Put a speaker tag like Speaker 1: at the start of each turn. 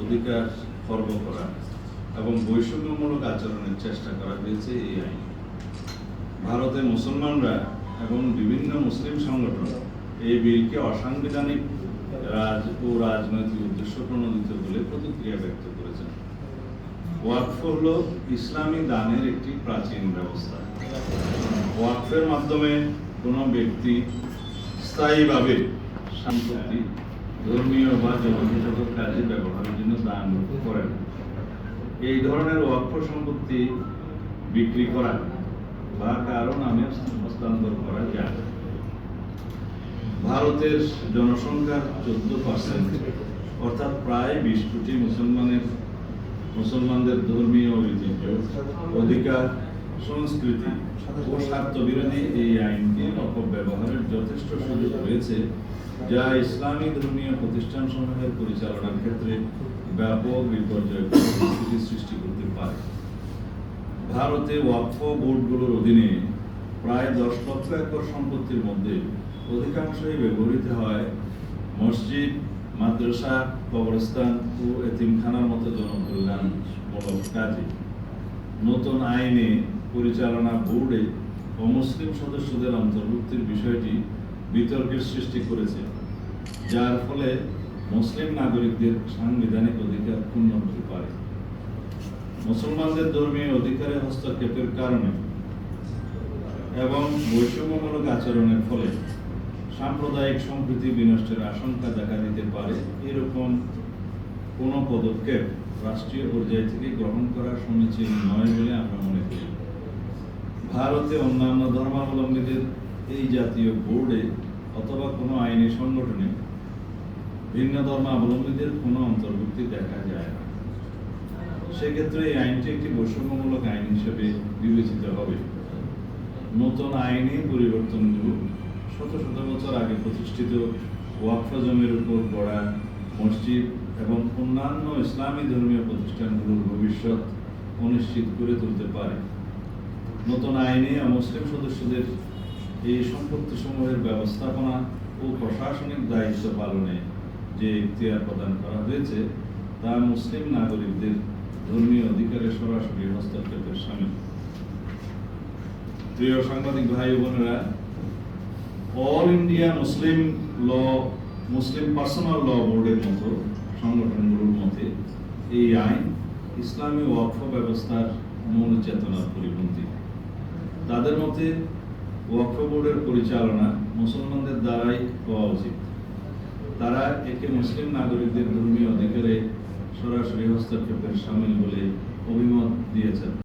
Speaker 1: অধিকার খর্ব করা এবং বৈষম্যমূলক আচরণের চেষ্টা করা হয়েছে এই আইন। ভারতে মুসলমানরা এবং বিভিন্ন মুসলিম সংগঠন এই বিলকে অসাংবিধানিক রাজ ও রাজনৈতিক উদ্দেশ্য প্রণোদিত বলে প্রতিক্রিয়া ব্যক্ত করেছেন। ওয়াকফ হল ইসলামী দানের একটি প্রাচীন ব্যবস্থা। ওয়াকফের মাধ্যমে কোনো ব্যক্তি স্থায়ীভাবে সম্পত্তি ধর্মীয় বা জনহিতকর কাজে ব্যবহারের জন্য দান করেন। এই ধরনের ওয়াকফ সম্পত্তি বিক্রি করা বা কারও নামে হস্তান্তর করা যায়। ভারতের জনসংখ্যার চোদ্দ পার্সেন্ট অর্থাৎ প্রায় বিশ কোটি মুসলমানের মুসলমানদের ধর্মীয় ঐতিহ্য অধিকার সংস্কৃতি ও স্বার্থ বিরোধী এই আইনকে অপব্যবহারের যথেষ্ট সুযোগ রয়েছে, যা ইসলামী ধর্মীয় প্রতিষ্ঠান সমূহের পরিচালনার ক্ষেত্রে ব্যাপক বিপর্যয় সৃষ্টি করতে পারে। ভারতে ওয়াকফ বোর্ডগুলোর অধীনে প্রায় দশ লক্ষ একর সম্পত্তির মধ্যে অধিকাংশই ব্যবহৃত হয় মসজিদ, মাদ্রাসা, কবরস্থান ও এতিমখানার মতো জনকল্যাণমূলক কাজে। নতুন আইনে পরিচালনা বোর্ডে অমুসলিম সদস্যদের অন্তর্ভুক্তির বিষয়টি বিতর্কের সৃষ্টি করেছে, যার ফলে মুসলিম নাগরিকদের সাংবিধানিক অধিকার পূর্ণ হতে পারে মুসলমানদের ধর্মীয় অধিকারে হস্তক্ষেপের কারণে এবং বৈষম্যমূলক আচরণের ফলে সাম্প্রদায়িক সম্প্রীতি বিনষ্টের আশঙ্কা দেখা দিতে পারে, এরকম কোনো পদক্ষেপ রাষ্ট্রীয় পর্যায় থেকে গ্রহণ করা সমীচীন নয় বলে আমরা ভারতে অন্যান্য ধর্মাবলম্বীদের এই জাতীয় বোর্ডে অথবা কোনো আইনি সংগঠনে ভিন্ন ধর্মাবলম্বীদের কোনো অন্তর্ভুক্তি দেখা যায় না। সেক্ষেত্রে এই আইনটি একটি বৈষম্যমূলক আইন হিসেবে বিবেচিত হবে। নতুন আইনি পরিবর্তনগুলো শত শত বছর আগে প্রতিষ্ঠিত ওয়াকফ জমির উপর গড়া মসজিদ এবং অন্যান্য ইসলামী ধর্মীয় প্রতিষ্ঠানগুলোর ভবিষ্যৎ অনিশ্চিত করে তুলতে পারে। নতুন আইনে মুসলিম সদস্যদের এই সম্পত্তি সমূহের ব্যবস্থাপনা ও প্রশাসনিক দায়িত্ব পালনে যে ইখতিয়ার প্রদান করা হয়েছে, তা মুসলিম নাগরিকদের ধর্মীয় অধিকারে সরাসরি হস্তক্ষেপের সামিল। প্রিয় সাংবাদিক ভাই বোনেরা, all India Muslim law, Muslim personal law বোর্ডের মতো সংগঠনগুলোর মতে, এই আইন ইসলামী ওয়াকফ ব্যবস্থার মূল চেতনার পরিপন্থী। তাদের মতে ওয়াক্ফ বোর্ডের পরিচালনা মুসলমানদের দ্বারাই হওয়া উচিত। তারা একে মুসলিম নাগরিকদের ধর্মীয় অধিকারে সরাসরি হস্তক্ষেপের সামিল বলে অভিমত দিয়েছেন।